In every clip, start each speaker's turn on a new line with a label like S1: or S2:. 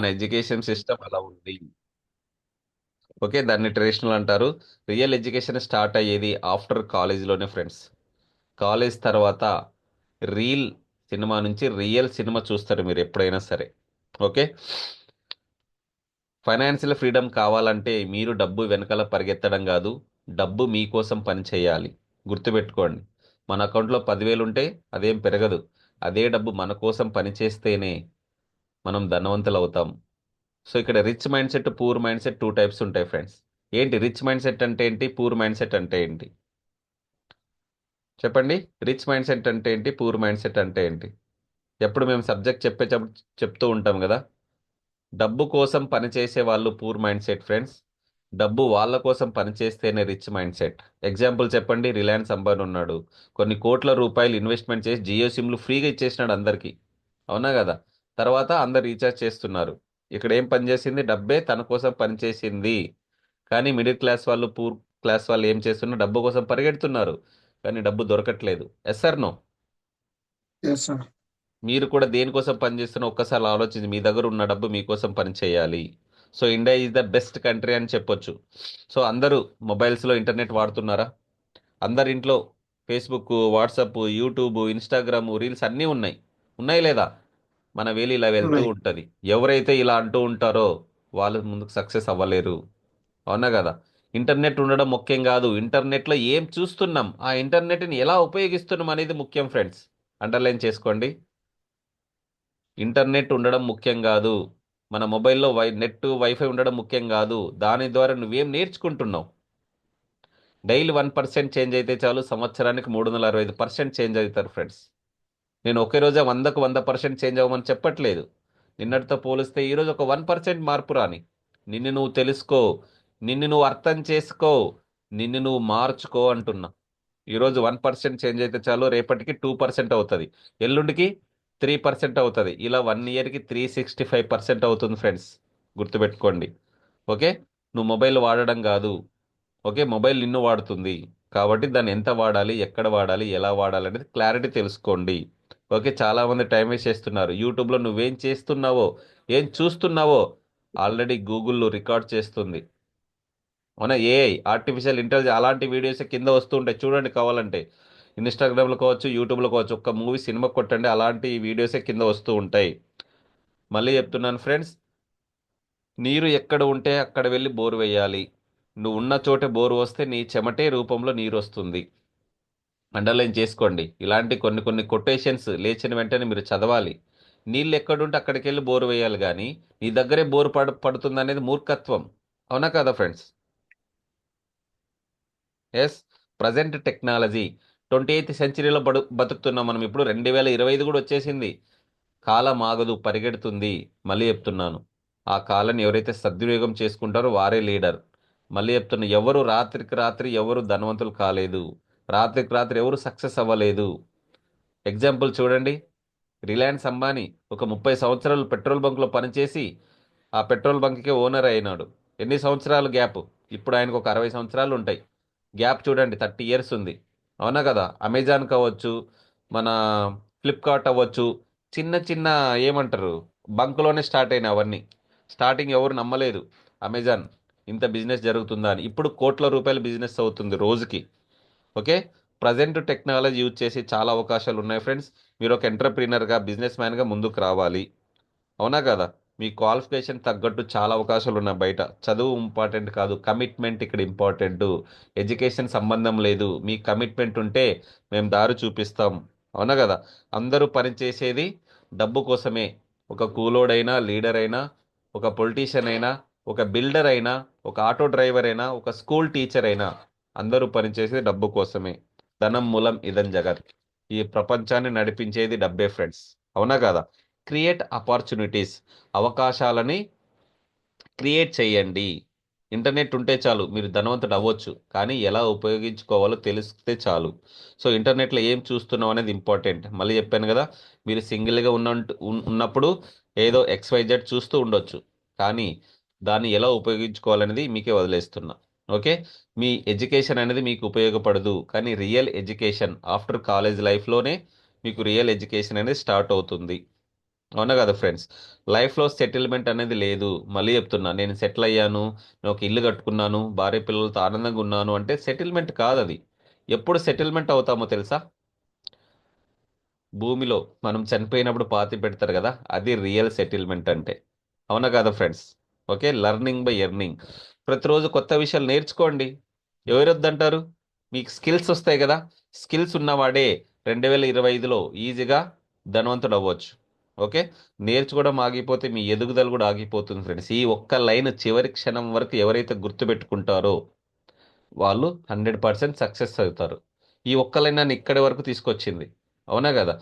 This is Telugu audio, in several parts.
S1: మన ఎడ్యుకేషన్ సిస్టమ్ అలా ఉంది. ఓకే దాన్ని ట్రెడిషనల్ అంటారు. రియల్ ఎడ్యుకేషన్ స్టార్ట్ అయ్యేది ఆఫ్టర్ కాలేజ్లోనే ఫ్రెండ్స్. కాలేజ్ తర్వాత రీల్ సినిమా నుంచి రియల్ సినిమా చూస్తారు మీరు ఎప్పుడైనా సరే. ఓకే? ఫైనాన్షియల్ ఫ్రీడమ్ కావాలంటే మీరు డబ్బు వెనకాల పరిగెత్తడం కాదు డబ్బు మీకోసం పని చేయాలి. గుర్తుపెట్టుకోండి. మన అకౌంట్లో పదివేలు ఉంటే అదేం పెరగదు. అదే డబ్బు మన కోసం పనిచేస్తేనే మనం ధనవంతులు అవుతాం సో ఇక్కడ rich mindset poor mindset two types ఉంటాయి ఫ్రెండ్స్ ఏంటి? రిచ్ మైండ్ సెట్ అంటే ఏంటి? పూర్ మైండ్ సెట్ అంటే ఏంటి? చెప్పండి. రిచ్ మైండ్ సెట్ అంటే ఏంటి? పూర్ మైండ్ సెట్ అంటే ఏంటి? ఎప్పుడు మేము సబ్జెక్ట్ చెప్పే చెప్- చెప్తూ ఉంటాం కదా. డబ్బు కోసం పనిచేసే వాళ్ళు పూర్ మైండ్ సెట్ ఫ్రెండ్స్ డబ్బు వాళ్ళ కోసం పనిచేస్తేనే రిచ్ మైండ్ సెట్ ఎగ్జాంపుల్ చెప్పండి. రిలయన్స్ అంబానీ ఉన్నాడు. కొన్ని కోట్ల రూపాయలు ఇన్వెస్ట్మెంట్ చేసి జియో సిమ్లు ఫ్రీగా ఇచ్చేసినాడు అందరికీ. అవునా కదా? తర్వాత అందరు రీఛార్జ్ చేస్తున్నారు. ఇక్కడ ఏం పనిచేసింది డబ్బే తన కోసం పనిచేసింది కానీ మిడిల్ క్లాస్ వాళ్ళు పూర్ క్లాస్ వాళ్ళు ఏం చేస్తున్నారు డబ్బు కోసం పరిగెడుతున్నారు. కానీ డబ్బు దొరకట్లేదు. ఎస్ఆర్ నో
S2: ఎస్ సార్
S1: మీరు కూడా దేనికోసం పనిచేస్తున్న ఒక్కసారి ఆలోచించి మీ దగ్గర ఉన్న డబ్బు మీకోసం పని చేయాలి. So India is the best country అని చెప్పొచ్చు. సో అందరూ మొబైల్స్లో ఇంటర్నెట్ వాడుతున్నారా? అందరి ఇంట్లో Facebook WhatsApp YouTube Instagram reels అన్నీ ఉన్నాయి. ఉన్నాయి లేదా? మన వేలు ఇలా వెళ్తూ. ఉంటుంది. ఎవరైతే ఇలా అంటూ ఉంటారో వాళ్ళు ముందుకు సక్సెస్ అవ్వలేరు. అవునా కదా? ఇంటర్నెట్ ఉండడం ముఖ్యం కాదు. ఇంటర్నెట్లో ఏం చూస్తున్నాం? ఆ ఇంటర్నెట్ని ఎలా ఉపయోగిస్తున్నాం అనేది ముఖ్యం ఫ్రెండ్స్. అండర్లైన్ చేసుకోండి. ఇంటర్నెట్ ఉండడం ముఖ్యం కాదు. మన మొబైల్లో వై నెట్ వైఫై ఉండడం ముఖ్యం కాదు. దాని ద్వారా నువ్వేం నేర్చుకుంటున్నావు? డైలీ వన్ పర్సెంట్ చేంజ్ అయితే చాలు. సంవత్సరానికి మూడు వందల అరవై ఐదు పర్సెంట్ చేంజ్ అవుతారు ఫ్రెండ్స్. నేను ఒకే రోజే వందకు వంద పర్సెంట్ చేంజ్ అవ్వమని చెప్పట్లేదు. నిన్నటితో పోలిస్తే ఈరోజు ఒక వన్ పర్సెంట్ మార్పు రాని. నిన్ను నువ్వు తెలుసుకో. నిన్ను నువ్వు అర్థం చేసుకో. నిన్ను నువ్వు మార్చుకో అంటున్నా. ఈరోజు వన్ పర్సెంట్ చేంజ్ అయితే చాలు రేపటికి టూ పర్సెంట్ అవుతుంది. ఎల్లుండికి త్రీ పర్సెంట్ అవుతుంది. ఇలా వన్ ఇయర్కి త్రీ సిక్స్టీ ఫైవ్ పర్సెంట్ అవుతుంది ఫ్రెండ్స్. గుర్తుపెట్టుకోండి. ఓకే? నువ్వు మొబైల్ వాడడం కాదు. ఓకే? మొబైల్ నిన్ను వాడుతుంది. కాబట్టి దాన్ని ఎంత వాడాలి? ఎక్కడ వాడాలి? ఎలా వాడాలి? అనేది క్లారిటీ తెలుసుకోండి. ఓకే చాలామంది టైం వేస్ట్ చేస్తున్నారు. యూట్యూబ్లో నువ్వేం చేస్తున్నావో ఏం చూస్తున్నావో ఆల్రెడీ గూగుల్లో రికార్డ్ చేస్తుంది. అవునా? ఏఐ ఆర్టిఫిషియల్ ఇంటెలిజెన్స్ అలాంటి వీడియోస్ కింద వస్తూ ఉంటాయి. చూడండి కావాలంటే. ఇన్స్టాగ్రామ్లో కావచ్చు యూట్యూబ్లో కావచ్చు ఒక్క మూవీ సినిమా కొట్టండి అలాంటి వీడియోసే కింద వస్తూ ఉంటాయి. మళ్ళీ చెప్తున్నాను ఫ్రెండ్స్ నీరు ఎక్కడ ఉంటే అక్కడ వెళ్ళి బోరు వేయాలి. నువ్వు ఉన్న చోటే బోరు వస్తే నీ చెమటే రూపంలో నీరు వస్తుంది అండర్లైన్ చేసుకోండి. ఇలాంటి కొన్ని కొన్ని కొటేషన్స్ లేచిన వెంటనే మీరు చదవాలి. నీళ్ళు ఎక్కడుంటే అక్కడికి వెళ్ళి బోరు వేయాలి కానీ నీ దగ్గరే బోరు పడు పడుతుంది అనేది మూర్ఖత్వం. అవునా కదా friends? Yes present technology twenty eighth సెంచరీలో బడు బతుకుతున్నాం మనం. ఇప్పుడు రెండు వేల ఇరవై ఐదు కూడా వచ్చేసింది. కాలం ఆగదు పరిగెడుతుంది. మళ్ళీ చెప్తున్నాను. ఆ కాలాన్ని ఎవరైతే సద్వినియోగం చేసుకుంటారో వారే లీడర్. మళ్ళీ చెప్తున్నా ఎవరు రాత్రికి రాత్రి ఎవరు ధనవంతులు కాలేదు. రాత్రికి రాత్రి ఎవరు సక్సెస్ అవ్వలేదు. ఎగ్జాంపుల్ చూడండి. రిలయన్స్ అంబానీ ఒక ముప్పై సంవత్సరాలు పెట్రోల్ బంక్లో పనిచేసి ఆ పెట్రోల్ బంక్కి ఓనర్ అయినాడు. ఎన్ని సంవత్సరాలు గ్యాప్? ఇప్పుడు ఆయనకు ఒక అరవై సంవత్సరాలు ఉంటాయి. గ్యాప్ చూడండి థర్టీ ఇయర్స్ ఉంది. అవునా కదా? అమెజాన్ కావచ్చు మన ఫ్లిప్కార్ట్ అవ్వచ్చు. చిన్న చిన్న ఏమంటారు? బంక్లోనే స్టార్ట్ అయిన అవన్నీ. స్టార్టింగ్ ఎవరు నమ్మలేదు. అమెజాన్ ఇంత బిజినెస్ జరుగుతుందా అని. ఇప్పుడు కోట్ల రూపాయల బిజినెస్ అవుతుంది రోజుకి. ఓకే? ప్రజెంట్ టెక్నాలజీ యూజ్ చేసి చాలా అవకాశాలు ఉన్నాయి ఫ్రెండ్స్. మీరు ఒక ఎంటర్ప్రీనర్గా బిజినెస్ మ్యాన్గా ముందుకు రావాలి. అవునా కదా? మీ క్వాలిఫికేషన్ తగ్గట్టు చాలా అవకాశాలు ఉన్నాయి బయట. చదువు ఇంపార్టెంట్ కాదు కమిట్మెంట్ ఇక్కడ ఇంపార్టెంట్. ఎడ్యుకేషన్ సంబంధం లేదు. మీ కమిట్మెంట్ ఉంటే మేము దారి చూపిస్తాం. అవునా కదా? అందరూ పనిచేసేది డబ్బు కోసమే. ఒక కూలోడైనా లీడర్ అయినా ఒక పొలిటీషియన్ అయినా ఒక బిల్డర్ అయినా ఒక ఆటో డ్రైవర్ అయినా ఒక స్కూల్ టీచర్ అయినా. అందరూ పనిచేసేది డబ్బు కోసమే. ధనం మూలం ఇదం జగత్. ఈ ప్రపంచాన్ని నడిపించేది డబ్బే ఫ్రెండ్స్ అవునా కదా? క్రియేట్ ఆపర్చునిటీస్ అవకాశాలని క్రియేట్ చేయండి. ఇంటర్నెట్ ఉంటే చాలు మీరు ధనవంతుడు అవ్వచ్చు కానీ ఎలా ఉపయోగించుకోవాలో తెలిస్తే చాలు. సో ఇంటర్నెట్లో ఏం చూస్తున్నాం అనేది ఇంపార్టెంట్ మళ్ళీ చెప్పాను కదా మీరు సింగిల్గా ఉన్న ఉన్నప్పుడు ఏదో ఎక్స్వైజెడ్ చూస్తూ ఉండొచ్చు. కానీ దాన్ని ఎలా ఉపయోగించుకోవాలనేది మీకే వదిలేస్తున్నా. ఓకే? మీ ఎడ్యుకేషన్ అనేది మీకు ఉపయోగపడదు. కానీ రియల్ ఎడ్యుకేషన్ ఆఫ్టర్ కాలేజ్ లైఫ్లోనే మీకు రియల్ ఎడ్యుకేషన్ అనేది స్టార్ట్ అవుతుంది. అవునా కదా ఫ్రెండ్స్? లైఫ్లో సెటిల్మెంట్ అనేది లేదు. మళ్ళీ చెప్తున్నా నేను సెటిల్ అయ్యాను నేను ఒక ఇల్లు కట్టుకున్నాను భార్య పిల్లలతో ఆనందంగా ఉన్నాను అంటే సెటిల్మెంట్ కాదు అది. ఎప్పుడు సెటిల్మెంట్ అవుతామో తెలుసా? భూమిలో మనం చనిపోయినప్పుడు పాతి పెడతారు కదా అది రియల్ సెటిల్మెంట్ అంటే. అవునా కదా friends? Okay? Learning by earning. ప్రతిరోజు కొత్త విషయాలు నేర్చుకోండి. ఎవరు వద్దంటారు మీకు స్కిల్స్ వస్తాయి కదా. స్కిల్స్ ఉన్నవాడే రెండు వేల ఇరవై ఐదులో ఈజీగా ధనవంతుడు అవ్వచ్చు. ఓకే? నేర్చుకోవడం ఆగిపోతే మీ ఎదుగుదల కూడా ఆగిపోతుంది ఫ్రెండ్స్. ఈ ఒక్క లైన్ చివరి క్షణం వరకు ఎవరైతే గుర్తుపెట్టుకుంటారో వాళ్ళు హండ్రెడ్ పర్సెంట్ సక్సెస్ అవుతారు. ఈ ఒక్క లైన్ నన్ను ఇక్కడి వరకు తీసుకొచ్చింది. అవునా కదా?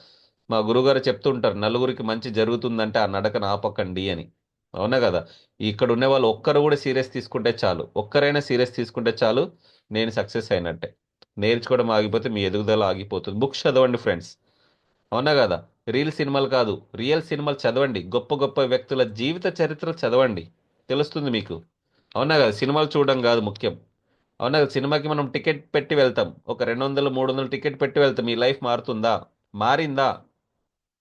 S1: మా గురుగారు చెప్తుంటారు నలుగురికి మంచి జరుగుతుందంటే ఆ నడకను ఆపకండి అని. అవునా కదా? ఇక్కడ ఉన్న వాళ్ళు ఒక్కరు కూడా సీరియస్ తీసుకుంటే చాలు. ఒక్కరైనా సీరియస్ తీసుకుంటే చాలు నేను సక్సెస్ అయినట్టే. నేర్చుకోవడం ఆగిపోతే మీ ఎదుగుదల ఆగిపోతుంది. బుక్స్ చదవండి ఫ్రెండ్స్. అవునా కదా? రీల్ సినిమాలు కాదు. రియల్ సినిమాలు చదవండి. గొప్ప గొప్ప వ్యక్తుల జీవిత చరిత్ర చదవండి. తెలుస్తుంది మీకు. అవునా కదా? సినిమాలు చూడడం కాదు ముఖ్యం. అవునా కదా? సినిమాకి మనం టికెట్ పెట్టి వెళ్తాం. ఒక రెండు వందలు మూడు వందలు టికెట్ పెట్టి వెళ్తాం. మీ లైఫ్ మారుతుందా? మారిందా?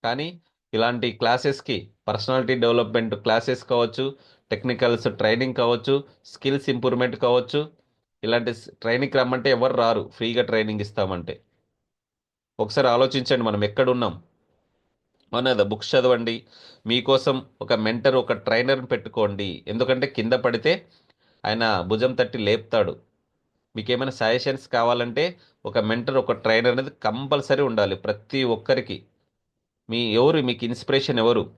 S1: కానీ ఇలాంటి క్లాసెస్కి పర్సనాలిటీ డెవలప్మెంట్ క్లాసెస్ కావచ్చు టెక్నికల్స్ ట్రైనింగ్ కావచ్చు స్కిల్స్ ఇంప్రూవ్మెంట్ కావచ్చు. ఇలాంటి ట్రైనింగ్ రమ్మంటే ఎవరు రారు ఫ్రీగా ట్రైనింగ్ ఇస్తామంటే. ఒకసారి ఆలోచించండి మనం ఎక్కడున్నాం? అవునదా బుక్స్ చదవండి. మీకోసం ఒక మెంటర్ ఒక ట్రైనర్ని పెట్టుకోండి. ఎందుకంటే కింద పడితే ఆయన భుజం తట్టి లేపుతాడు. మీకు ఏమైనా సజెషన్స్ కావాలంటే ఒక మెంటర్ ఒక ట్రైనర్ అనేది కంపల్సరీ ఉండాలి ప్రతి ఒక్కరికి. మీ ఎవరు మీకు ఇన్స్పిరేషన్ ఎవరు?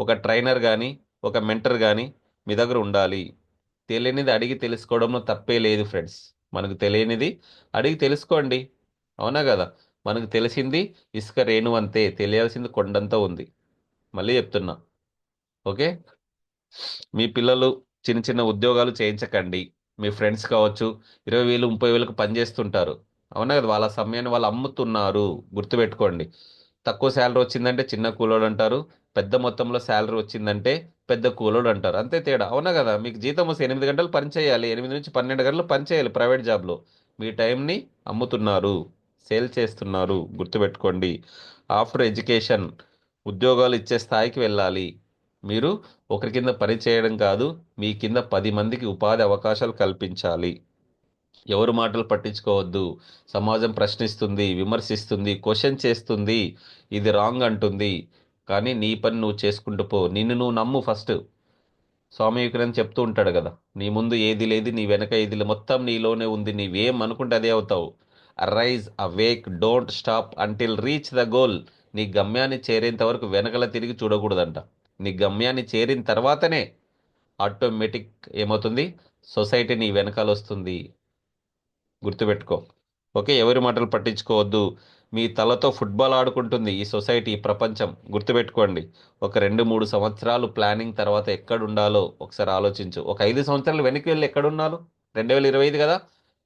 S1: ఒక ట్రైనర్ కానీ ఒక మెంటర్ కానీ మీ దగ్గర ఉండాలి. తెలియనిది అడిగి తెలుసుకోవడంలో తప్పే లేదు ఫ్రెండ్స్ మనకు తెలియనిది అడిగి తెలుసుకోండి. అవునా కదా? మనకు తెలిసింది ఇసుక రేణు అంతే తెలియాల్సింది కొండంతా ఉంది. మళ్ళీ చెప్తున్నా. ఓకే? మీ పిల్లలు చిన్న చిన్న ఉద్యోగాలు చేయించకండి. మీ ఫ్రెండ్స్ కావచ్చు ఇరవై వేలు ముప్పై వేలకు పనిచేస్తుంటారు. అవునా కదా? వాళ్ళ సమయాన్ని వాళ్ళు అమ్ముతున్నారు. గుర్తుపెట్టుకోండి. తక్కువ శాలరీ వచ్చిందంటే చిన్న కూలోడు అంటారు పెద్ద మొత్తంలో శాలరీ వచ్చిందంటే పెద్ద కూలోడు అంటారు. అంతే తేడా. అవునా కదా? మీకు జీతం వస్తే ఎనిమిది గంటలు పని చేయాలి. ఎనిమిది నుంచి పన్నెండు గంటలు పని చేయాలి ప్రైవేట్ జాబ్లో. మీ టైంని అమ్ముతున్నారు సేల్ చేస్తున్నారు. గుర్తుపెట్టుకోండి. ఆఫ్టర్ ఎడ్యుకేషన్ ఉద్యోగాలు ఇచ్చే స్థాయికి వెళ్ళాలి. మీరు ఒకరి కింద పని చేయడం కాదు మీ కింద పది మందికి ఉపాధి అవకాశాలు కల్పించాలి. ఎవరు మాటలు పట్టించుకోవద్దు. సమాజం ప్రశ్నిస్తుంది విమర్శిస్తుంది క్వశ్చన్ చేస్తుంది. ఇది రాంగ్ అంటుంది. కానీ నీ పని నువ్వు చేసుకుంటూ పో. నిన్ను నువ్వు నమ్ము ఫస్ట్. స్వామి వివేకానంద చెప్తూ ఉంటాడు కదా నీ ముందు ఏది లేదు నీ వెనక ఏది లేదు. మొత్తం నీలోనే ఉంది. నీవేం అనుకుంటే అదే అవుతావు. Arise awake don't stop until reach the goal నీ గమ్యాన్ని చేరేంత వరకు వెనకల తిరిగి చూడకూడదంట. నీ గమ్యాన్ని చేరిన తర్వాతనే ఆటోమేటిక్ ఏమవుతుంది? సొసైటీ నీ వెనకాల వస్తుంది గుర్తుపెట్టుకో. ఓకే ఎవరి మాటలు పట్టించుకోవద్దు. మీ తలతో ఫుట్బాల్ ఆడుకుంటుంది ఈ సొసైటీ ఈ ప్రపంచం. గుర్తుపెట్టుకోండి. ఒక రెండు మూడు సంవత్సరాలు ప్లానింగ్ తర్వాత ఎక్కడ ఉండాలో ఒకసారి ఆలోచించు. ఒక ఐదు సంవత్సరాలు వెనక్కి వెళ్ళి ఎక్కడ ఉన్నాలో రెండు వేల ఇరవై ఐదు కదా?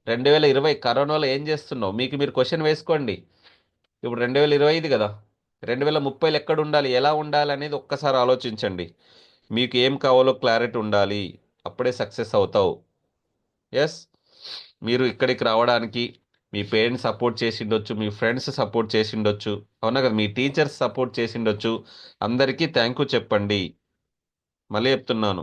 S1: రెండు వేల ఇరవై కరోనాలో ఏం చేస్తున్నావు? మీకు మీరు క్వశ్చన్ వేసుకోండి. ఇప్పుడు రెండు వేల ఇరవై ఐదు కదా? రెండు వేల ముప్పైలో ఎక్కడ ఉండాలి ఎలా ఉండాలి అనేది ఒక్కసారి ఆలోచించండి. మీకు ఏం కావాలో క్లారిటీ ఉండాలి. అప్పుడే సక్సెస్ అవుతావు. ఎస్ మీరు ఇక్కడికి రావడానికి మీ పేరెంట్స్ సపోర్ట్ చేసిండొచ్చు మీ ఫ్రెండ్స్ సపోర్ట్ చేసిండొచ్చు అవునా కదా? మీ టీచర్స్ సపోర్ట్ చేసిండొచ్చు. అందరికీ థ్యాంక్ యూ చెప్పండి. మళ్ళీ చెప్తున్నాను.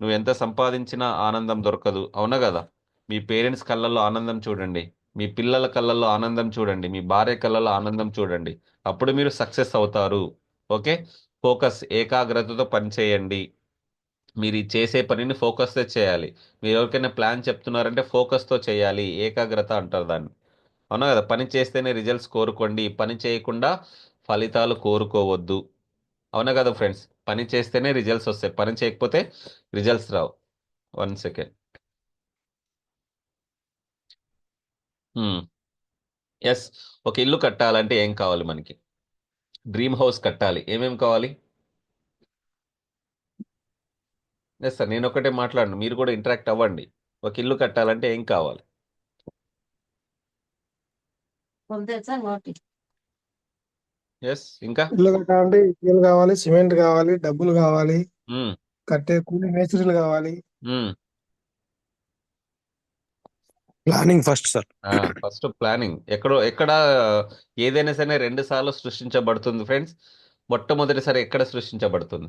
S1: నువ్వు ఎంత సంపాదించినా ఆనందం దొరకదు అవునా కదా? మీ పేరెంట్స్ కళ్ళల్లో ఆనందం చూడండి. మీ పిల్లల కళ్ళల్లో ఆనందం చూడండి. మీ భార్య కళ్ళల్లో ఆనందం చూడండి. అప్పుడు మీరు సక్సెస్ అవుతారు. ఓకే? ఫోకస్ ఏకాగ్రతతో పనిచేయండి. మీరు చేసే పనిని ఫోకస్తో చేయాలి. మీరు ఎవరికైనా ప్లాన్ చెప్తున్నారంటే ఫోకస్తో చేయాలి. ఏకాగ్రత అంటారు దాన్ని. అవునా కదా? పని చేస్తేనే రిజల్ట్స్ కోరుకోండి. పని చేయకుండా ఫలితాలు కోరుకోవద్దు. అవునా కదా ఫ్రెండ్స్? పని చేస్తేనే రిజల్ట్స్ వస్తాయి. పని చేయకపోతే రిజల్ట్స్ రావు. One second. ఎస్. ఒక ఇల్లు కట్టాలంటే ఏం కావాలి మనకి? డ్రీమ్ హౌస్ కట్టాలి. ఏమేమి కావాలి? ఎస్ సార్ నేను ఒకటే మాట్లాడను. మీరు కూడా ఇంటరాక్ట్ అవ్వండి. ఒక ఇల్లు కట్టాలంటే ఏం కావాలి? ఎస్ ఇంకా?
S2: ఇల్లు కట్టాలంటే ఇల్లు కావాలి సిమెంట్ కావాలి డబ్బులు కావాలి
S1: మ్మ్,
S2: కట్టే కూలి మేస్త్రీలు కావాలి.
S1: మ్మ్.
S2: Planning first sir
S1: first planning ఎక్కడో ఎక్కడ ఏదైనా సరే రెండు సార్లు సృష్టించబడుతుంది ఫ్రెండ్స్ మొట్టమొదటిసారి ఎక్కడ సృష్టించబడుతుంది?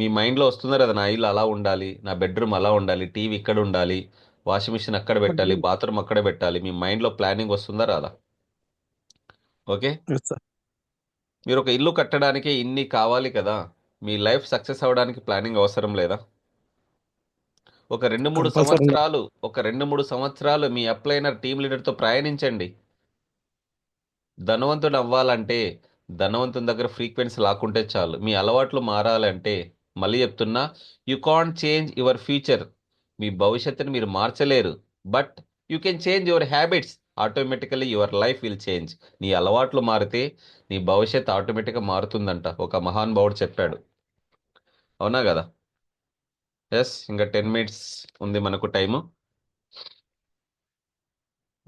S1: మీ మైండ్లో వస్తుందా కదా నా ఇల్లు అలా ఉండాలి నా బెడ్రూమ్ అలా ఉండాలి టీవీ ఇక్కడ ఉండాలి వాషింగ్ మిషన్ అక్కడ పెట్టాలి బాత్రూమ్ అక్కడ పెట్టాలి మీ మైండ్లో ప్లానింగ్ వస్తుందా రాదా? ఓకే. మీరు ఒక ఇల్లు కట్టడానికి ఇన్ని కావాలి కదా మీ లైఫ్ సక్సెస్ అవ్వడానికి ప్లానింగ్ అవసరం లేదా? ఒక రెండు మూడు. సంవత్సరాలు ఒక రెండు మూడు సంవత్సరాలు మీ అప్లైనర్ టీమ్ లీడర్తో ప్రయాణించండి. ధనవంతుడు అవ్వాలంటే ధనవంతుని దగ్గర ఫ్రీక్వెన్సీ లాక్కుంటే చాలు. మీ అలవాట్లు మారాలంటే మళ్ళీ చెప్తున్నా you can't change your future మీ భవిష్యత్తుని మీరు మార్చలేరు. But you can change your habits automatically your life will change నీ అలవాట్లు మారితే నీ భవిష్యత్ ఆటోమేటిక్గా మారుతుందంట. ఒక మహానుభావుడు చెప్పాడు. అవునా కదా? ఎస్ ఇంకా టెన్ మినిట్స్ ఉంది మనకు time.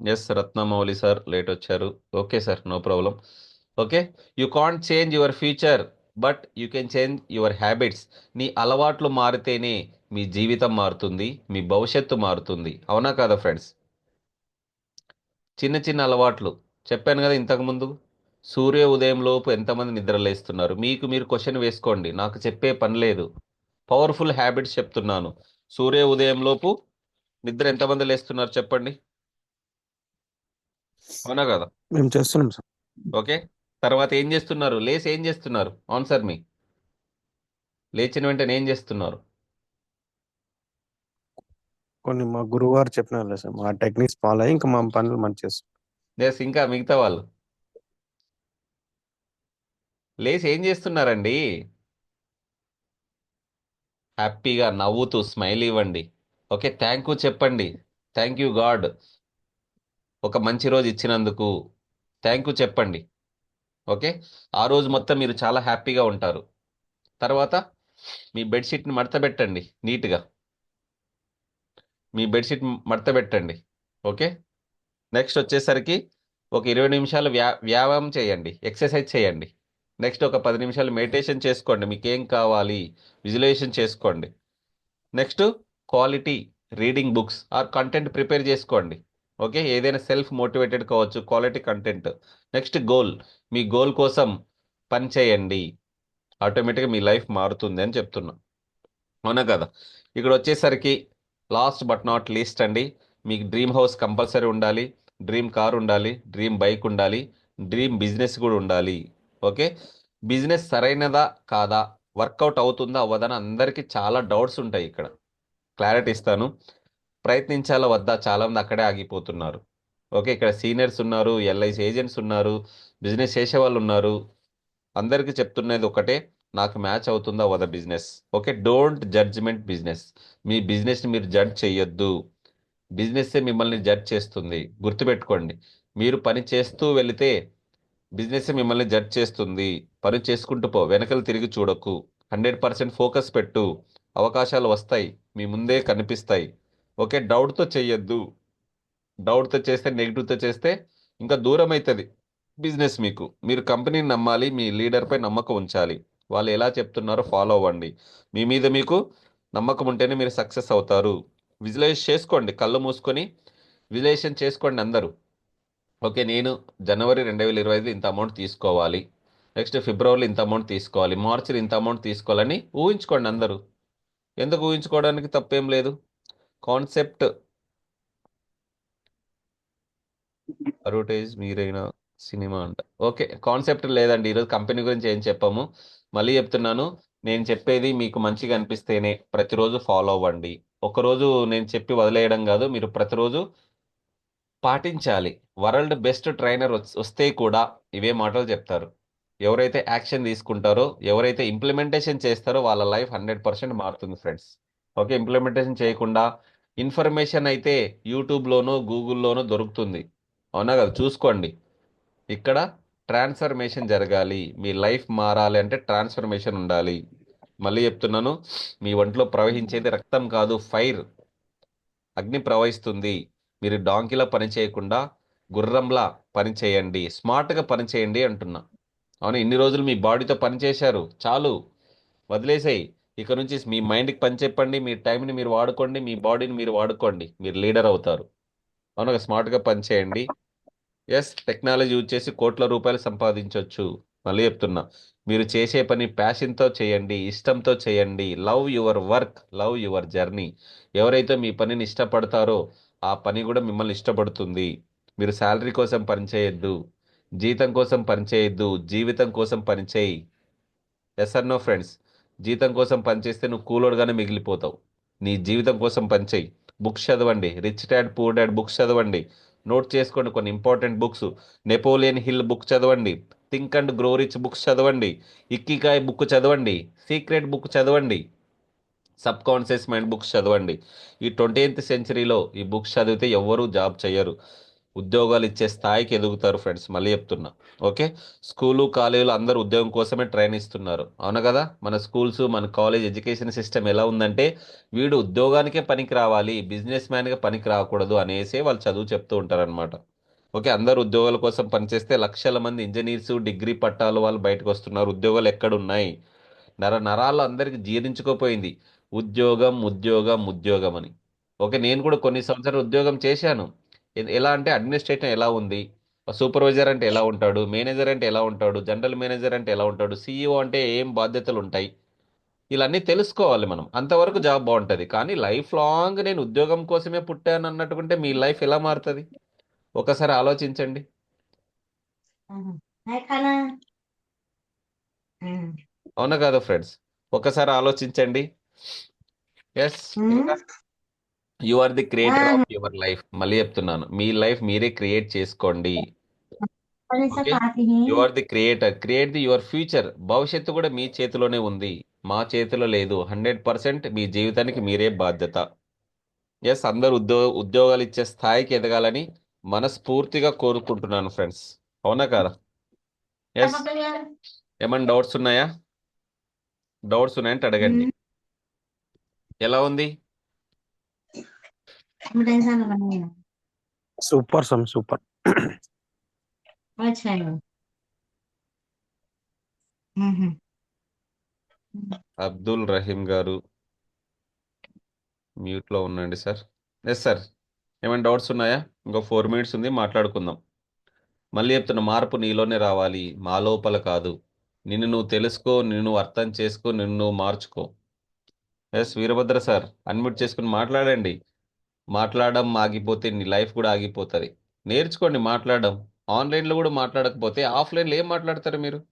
S1: Yes Ratnamouli sir late వచ్చారు. Okay sir no problem okay you can't change your future but you can change your habits నీ అలవాట్లు మారితేనే మీ జీవితం మారుతుంది మీ భవిష్యత్తు మారుతుంది. అవునా కదా ఫ్రెండ్స్ చిన్న చిన్న అలవాట్లు. చెప్పాను కదా ఇంతకుముందు సూర్య ఉదయం లోపు ఎంతమంది నిద్రలేస్తున్నారు మీకు మీరు క్వశ్చన్ వేసుకోండి. నాకు చెప్పే పని లేదు. పవర్ఫుల్ హ్యాబిట్స్ చెప్తున్నాను. సూర్య ఉదయం లోపు నిద్ర ఎంతమంది లేస్తున్నారు చెప్పండి? అవునా కదా?
S3: మేము చేస్తున్నాం సార్.
S1: ఓకే తర్వాత ఏం చేస్తున్నారు? లేచి ఏం చేస్తున్నారు? ఆన్సర్ మీ లేచిన వెంటనే ఏం చేస్తున్నారు?
S3: కొన్ని మా గురువు గారు చెప్పినారు సార్ మా టెక్నిక్స్ ఫాలో అయ్యి ఇంకా మా పనులు మంచి చేస్తాం.
S1: ఎస్ ఇంకా మిగతా వాళ్ళు. లేచి ఏం చేస్తున్నారండి? హ్యాపీగా నవ్వుతూ స్మైల్ ఇవ్వండి. ఓకే థ్యాంక్ యూ చెప్పండి. థ్యాంక్ యూ గాడ్ ఒక మంచి రోజు ఇచ్చినందుకు థ్యాంక్ యూ చెప్పండి. ఓకే? ఆ రోజు మొత్తం మీరు చాలా హ్యాపీగా ఉంటారు. తర్వాత మీ బెడ్షీట్ని మడత పెట్టండి నీట్గా. మీ బెడ్షీట్ మడత పెట్టండి ఓకే? నెక్స్ట్ వచ్చేసరికి ఒక ఇరవై నిమిషాలు వ్యా వ్యాయామం చేయండి. ఎక్సర్సైజ్ చేయండి. నెక్స్ట్ ఒక పది నిమిషాలు మెడిటేషన్ చేసుకోండి. మీకు ఏం కావాలి? విజువలైజేషన్ చేసుకోండి. Next quality reading books or content prepare చేసుకోండి. ఓకే? ఏదైనా సెల్ఫ్ మోటివేటెడ్ కావచ్చు క్వాలిటీ కంటెంట్. నెక్స్ట్ గోల్ మీ గోల్ కోసం పని చేయండి. ఆటోమేటిక్గా మీ లైఫ్ మారుతుంది అని చెప్తున్నా. అవునా కదా? ఇక్కడ వచ్చేసరికి లాస్ట్ బట్ నాట్ లీస్ట్ అండి. మీకు డ్రీమ్ హౌస్ కంపల్సరీ ఉండాలి డ్రీమ్ కార్ ఉండాలి డ్రీమ్ బైక్ ఉండాలి డ్రీమ్ బిజినెస్ కూడా ఉండాలి. ఓకే? బిజినెస్ సరైనదా కాదా? వర్కౌట్ అవుతుందా? అవ్వదని అందరికీ చాలా డౌట్స్ ఉంటాయి ఇక్కడ. క్లారిటీ ఇస్తాను. ప్రయత్నించాలా వద్దా? చాలామంది అక్కడే ఆగిపోతున్నారు. ఓకే ఇక్కడ సీనియర్స్ ఉన్నారు ఎల్ఐసి ఏజెంట్స్ ఉన్నారు బిజినెస్ చేసే వాళ్ళు ఉన్నారు. అందరికీ చెప్తున్నది ఒకటే నాకు మ్యాచ్ అవుతుందా వద business? Okay don't judgement business. మీ బిజినెస్ని మీరు జడ్జ్ చేయొద్దు బిజినెస్సే మిమ్మల్ని జడ్జ్ చేస్తుంది. గుర్తుపెట్టుకోండి. మీరు పని చేస్తూ వెళితే బిజినెస్ మిమ్మల్ని జడ్జ్ చేస్తుంది. పని చేసుకుంటూ పో వెనకలు తిరిగి చూడకు. హండ్రెడ్ పర్సెంట్ ఫోకస్ పెట్టు. అవకాశాలు వస్తాయి. మీ ముందే కనిపిస్తాయి. ఓకే డౌట్తో చెయ్యొద్దు. డౌట్తో చేస్తే నెగిటివ్తో చేస్తే ఇంకా దూరం అవుతుంది బిజినెస్ మీకు. మీరు కంపెనీని నమ్మాలి మీ లీడర్పై నమ్మకం ఉంచాలి. వాళ్ళు ఎలా చెప్తున్నారో ఫాలో అవ్వండి. మీ మీద మీకు నమ్మకం ఉంటేనే మీరు సక్సెస్ అవుతారు. విజువలైజ్ చేసుకోండి కళ్ళు మూసుకొని విజువలైజేషన్ చేసుకోండి అందరూ. ఓకే నేను జనవరి రెండు వేల ఇరవై ఐదు ఇంత అమౌంట్ తీసుకోవాలి. నెక్స్ట్ ఫిబ్రవరిలో ఇంత అమౌంట్ తీసుకోవాలి. మార్చిలో ఇంత అమౌంట్ తీసుకోవాలని ఊహించుకోండి అందరూ. ఎందుకు ఊహించుకోవడానికి తప్పేం లేదు? కాన్సెప్ట్. అడ్వర్టైజ్ మీరైనా సినిమా అంట. ఓకే కాన్సెప్ట్ లేదండి. ఈరోజు కంపెనీ గురించి ఏం చెప్పాము. మళ్ళీ చెప్తున్నాను. నేను చెప్పేది మీకు మంచిగా అనిపిస్తేనే ప్రతిరోజు ఫాలో అవ్వండి. ఒకరోజు నేను చెప్పి వదిలేయడం కాదు. మీరు ప్రతిరోజు పాటించాలి. వరల్డ్ బెస్ట్ ట్రైనర్ వస్తే కూడా ఇవే మాటలు చెప్తారు. ఎవరైతే యాక్షన్ తీసుకుంటారో ఎవరైతే ఇంప్లిమెంటేషన్ చేస్తారో వాళ్ళ లైఫ్ హండ్రెడ్ పర్సెంట్ మారుతుంది ఫ్రెండ్స్. ఓకే ఇంప్లిమెంటేషన్ చేయకుండా ఇన్ఫర్మేషన్ అయితే యూట్యూబ్లోనో గూగుల్లోనో దొరుకుతుంది. అవునా కదా? చూసుకోండి. ఇక్కడ ట్రాన్స్ఫర్మేషన్ జరగాలి. మీ లైఫ్ మారాలి అంటే ట్రాన్స్ఫర్మేషన్ ఉండాలి. మళ్ళీ చెప్తున్నాను మీ ఒంట్లో ప్రవహించేది రక్తం కాదు ఫైర్. అగ్ని ప్రవహిస్తుంది. మీరు డాంకిలా పని చేయకుండా గుర్రంలా పని చేయండి. స్మార్ట్గా పని చేయండి అంటున్నా. అవును ఇన్ని రోజులు మీ బాడీతో పని చేశారు. చాలు. వదిలేసాయి. ఇక నుంచి మీ మైండ్కి పని చెప్పండి మీ టైంని మీరు వాడుకోండి మీ బాడీని మీరు వాడుకోండి మీరు లీడర్ అవుతారు. అవును స్మార్ట్గా పని చేయండి. ఎస్ టెక్నాలజీ యూజ్ చేసి కోట్ల రూపాయలు సంపాదించవచ్చు మళ్ళీ చెప్తున్నా మీరు చేసే పని ప్యాషన్తో చేయండి ఇష్టంతో చేయండి. Love your work love your journey. ఎవరైతే మీ పనిని ఇష్టపడతారో ఆ పని కూడా మిమ్మల్ని ఇష్టపడుతుంది. మీరు శాలరీ కోసం పనిచేయొద్దు జీతం కోసం పనిచేయొద్దు జీవితం కోసం పనిచేయి ఎస్ ఆర్ నో ఫ్రెండ్స్? జీతం కోసం పనిచేస్తే నువ్వు కూలోడుగానే మిగిలిపోతావు. నీ జీవితం కోసం పనిచేయి బుక్స్ చదవండి. Rich dad poor dad books చదవండి. నోట్ చేసుకోండి కొన్ని important books. Napoleon Hill book చదవండి. Think and grow rich books చదవండి. ఇక్కికాయ్ బుక్ చదవండి. సీక్రెట్ బుక్ చదవండి. సబ్ కాన్షియస్ మైండ్ బుక్స్ చదవండి. ఈ ట్వంటీ సెంచరీలో ఈ బుక్స్ చదివితే ఎవ్వరూ జాబ్ చేయరు ఉద్యోగాలు ఇచ్చే స్థాయికి ఎదుగుతారు ఫ్రెండ్స్. మళ్ళీ చెప్తున్నా. ఓకే? స్కూలు కాలేజీలు అందరూ ఉద్యోగం కోసమే ట్రైన్ ఇస్తున్నారు. అవును కదా? మన స్కూల్స్ మన కాలేజ్ ఎడ్యుకేషన్ సిస్టమ్ ఎలా ఉందంటే వీడు ఉద్యోగానికే పనికి రావాలి బిజినెస్ మ్యాన్గా పనికి రాకూడదు అనేసి వాళ్ళు చదువు చెప్తూ ఉంటారనమాట ఓకే? అందరు ఉద్యోగాల కోసం పనిచేస్తే లక్షల మంది ఇంజనీర్స్ డిగ్రీ పట్టాలు వాళ్ళు బయటకు వస్తున్నారు. ఉద్యోగాలు ఎక్కడున్నాయి? నర నరాలు అందరికి జీర్ణించుకోపోయింది. ఉద్యోగం ఉద్యోగం ఉద్యోగం అని. ఓకే? నేను కూడా కొన్ని సంవత్సరాలు ఉద్యోగం చేశాను. ఎలా అంటే అడ్మినిస్ట్రేషన్ ఎలా ఉంది? సూపర్వైజర్ అంటే ఎలా ఉంటాడు? మేనేజర్ అంటే ఎలా ఉంటాడు? జనరల్ మేనేజర్ అంటే ఎలా ఉంటాడు? సీఈఓ అంటే ఏం బాధ్యతలు ఉంటాయి? ఇలాన్నీ తెలుసుకోవాలి మనం. అంతవరకు జాబ్ బాగుంటుంది. కానీ లైఫ్ లాంగ్ నేను ఉద్యోగం కోసమే పుట్టాను అన్నట్టుకుంటే మీ లైఫ్ ఎలా మారుతుంది? ఒకసారి ఆలోచించండి. అవునా కాదు ఫ్రెండ్స్? ఒకసారి ఆలోచించండి.
S4: Yes
S1: you are the creator of your life మళ్ళీ చెప్తున్నాను. మీ లైఫ్ మీరే క్రియేట్ చేసుకోండి.
S4: You
S1: are the creator create the your future భవిష్యత్తు కూడా మీ చేతిలోనే ఉంది. మా చేతిలో లేదు. హండ్రెడ్ పర్సెంట్ మీ జీవితానికి మీరే బాధ్యత. ఎస్ అందరు ఉద్యోగ ఉద్యోగాలు ఇచ్చే స్థాయికి ఎదగాలని మనస్ఫూర్తిగా కోరుకుంటున్నాను ఫ్రెండ్స్ అవునా కదా? ఎస్ ఏమైనా డౌట్స్ ఉన్నాయా? డౌట్స్ ఉన్నాయంటే అడగండి. ఎలా ఉంది?
S4: हमें टेंशन ना बने
S3: సూపర్ సమ్ సూపర్
S4: अच्छा है हम्म हम्म
S1: అబ్దుల్ రహీం గారు మ్యూట్లో ఉండండి సార్ ఎస్ సార్ ఏమైనా డౌట్స్ ఉన్నాయా ఇంకో ఫోర్ మినిట్స్ ఉంది మాట్లాడుకుందాం మళ్ళీ చెప్తున్న మార్పు నీలోనే రావాలి మా లోపల కాదు నిన్ను నువ్వు తెలుసుకో నిన్ను నువ్వు అర్థం చేసుకో నిన్ను నువ్వు మార్చుకో ఎస్ వీరభద్ర సార్ అన్మ్యూట్ చేసుకుని మాట్లాడండి మాట్లాడడం ఆగిపోతే నీ లైఫ్ కూడా ఆగిపోతుంది. నేర్చుకోండి మాట్లాడడం. ఆన్లైన్లో కూడా మాట్లాడకపోతే ఆఫ్లైన్లో ఏం మాట్లాడతారు మీరు?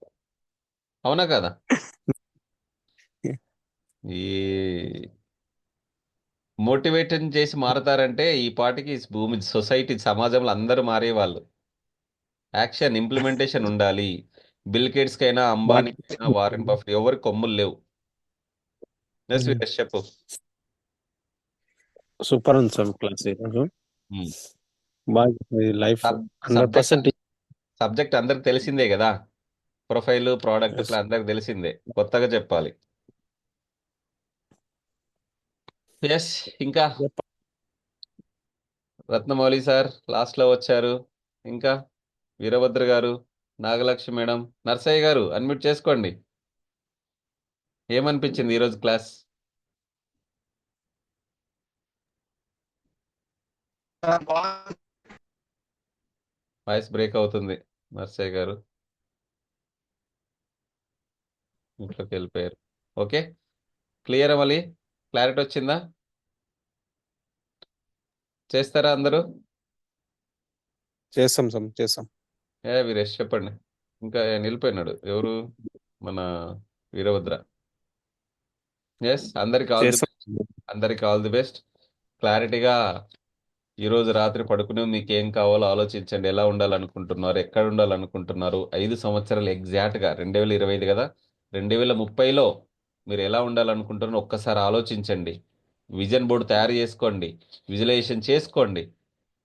S1: అవునా కదా? ఈ మోటివేషన్ చేసి మారతారంటే ఈ పాటికి భూమి సొసైటీ సమాజంలో అందరూ మారేవాళ్ళు. యాక్షన్ ఇంప్లిమెంటేషన్ ఉండాలి. బిల్ గేట్స్ కైనా అయినా వారెన్ బఫెట్ ఎవరి కొమ్ములు లేవు. చెప్పు.
S3: సూపర్ ఉంది సమ్ క్లాస్ ఈరోజు. బాగా లైఫ్ హండ్రెడ్ పర్సెంట్
S1: సబ్జెక్ట్ అందరికి తెలిసిందే కదా. Profile
S3: product.
S1: ఇట్లా అందరికి తెలిసిందే. కొత్తగా చెప్పాలి. ఎస్ ఇంకా? రత్నమౌళి సార్ లాస్ట్లో వచ్చారు. ఇంకా? వీరభద్ర గారు నాగలక్ష్మి మేడం నర్సయ్య గారు అన్మ్యూట్ చేసుకోండి. ఏమనిపించింది ఈరోజు క్లాస్ వాయిస్ బ్రేక్ అవుతుంది నర్సయ్య గారు. ఇంట్లోకి వెళ్ళిపోయారు. ఓకే క్లియర్ మళ్ళీ? క్లారిటీ వచ్చిందా? చేస్తారా అందరూ?
S3: చేస్తాం సమ్ చేస్తాం.
S1: ఏ వీరేష్ చెప్పండి. ఇంకా నిలిపోయినాడు. ఎవరు? మన వీరభద్ర. ఎస్ అందరికి ఆల్ ది అందరికి ఆల్ ది బెస్ట్. క్లారిటీగా ఈరోజు రాత్రి పడుకునే మీకు ఏం కావాలో ఆలోచించండి. ఎలా ఉండాలనుకుంటున్నారు? ఎక్కడ ఉండాలనుకుంటున్నారు? ఐదు సంవత్సరాలు ఎగ్జాక్ట్గా రెండు వేల ఇరవై ఐదు కదా? రెండు వేల ముప్పైలో మీరు ఎలా ఉండాలనుకుంటున్నారో ఒక్కసారి ఆలోచించండి. విజన్ బోర్డు తయారు చేసుకోండి. విజులైజేషన్ చేసుకోండి.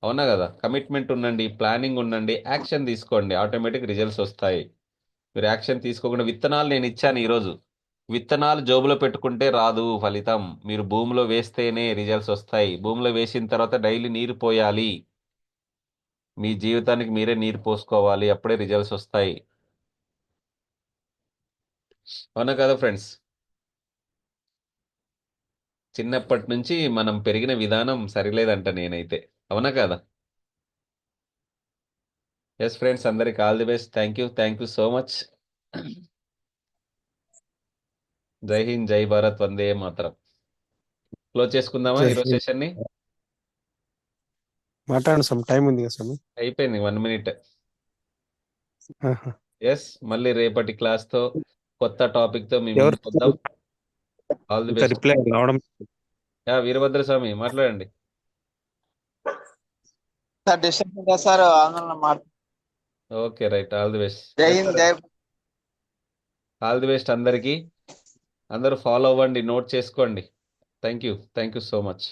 S1: అవునా కదా? కమిట్మెంట్ ఉండండి ప్లానింగ్ ఉండండి యాక్షన్ తీసుకోండి. ఆటోమేటిక్ రిజల్ట్స్ వస్తాయి. మీరు యాక్షన్ తీసుకోకుండా విత్తనాలు నేను ఇచ్చాను ఈరోజు విత్తనాలు జోబులో పెట్టుకుంటే రాదు ఫలితం. మీరు భూమిలో వేస్తేనే రిజల్ట్స్ వస్తాయి. భూమిలో వేసిన తర్వాత డైలీ నీరు పోయాలి. మీ జీవితానికి మీరే నీరు పోసుకోవాలి. అప్పుడే రిజల్ట్స్ వస్తాయి. అవునా కదా ఫ్రెండ్స్? చిన్నప్పటి నుంచి మనం పెరిగిన విధానం సరిలేదంట నేనైతే. అవునా కదా? ఎస్ ఫ్రెండ్స్ అందరికి all the best. Thank you thank you so much జై హింద్ జై భారత్ వందే మాతరం. క్లోజ్ చేసుకుందామా
S3: జై
S1: ఈరోజు
S3: హింద్.
S1: సెషన్ని?
S3: మాట్లాడండి స్వామి టైం ఉంది కదా స్వామి?
S1: అయిపోయింది వన్ మినిట్.
S3: ఆహా.
S1: ఎస్ మళ్ళీ రేపటి క్లాస్తో కొత్త టాపిక్తో మీ
S3: ఎవరు
S1: ఆల్ ది
S3: ఇంకా
S1: బెస్ట్
S3: రిప్లై రావడం.
S1: యా వీరభద్ర స్వామి మాట్లాడండి.
S5: Sir disturb sir? ఆందోళన
S1: okay right all the best
S5: జై హింద్ జై
S1: ఆల్ ది బెస్ట్ అందరికీ. అందరూ ఫాలో అవ్వండి నోట్ చేసుకోండి. Thank you thank you so much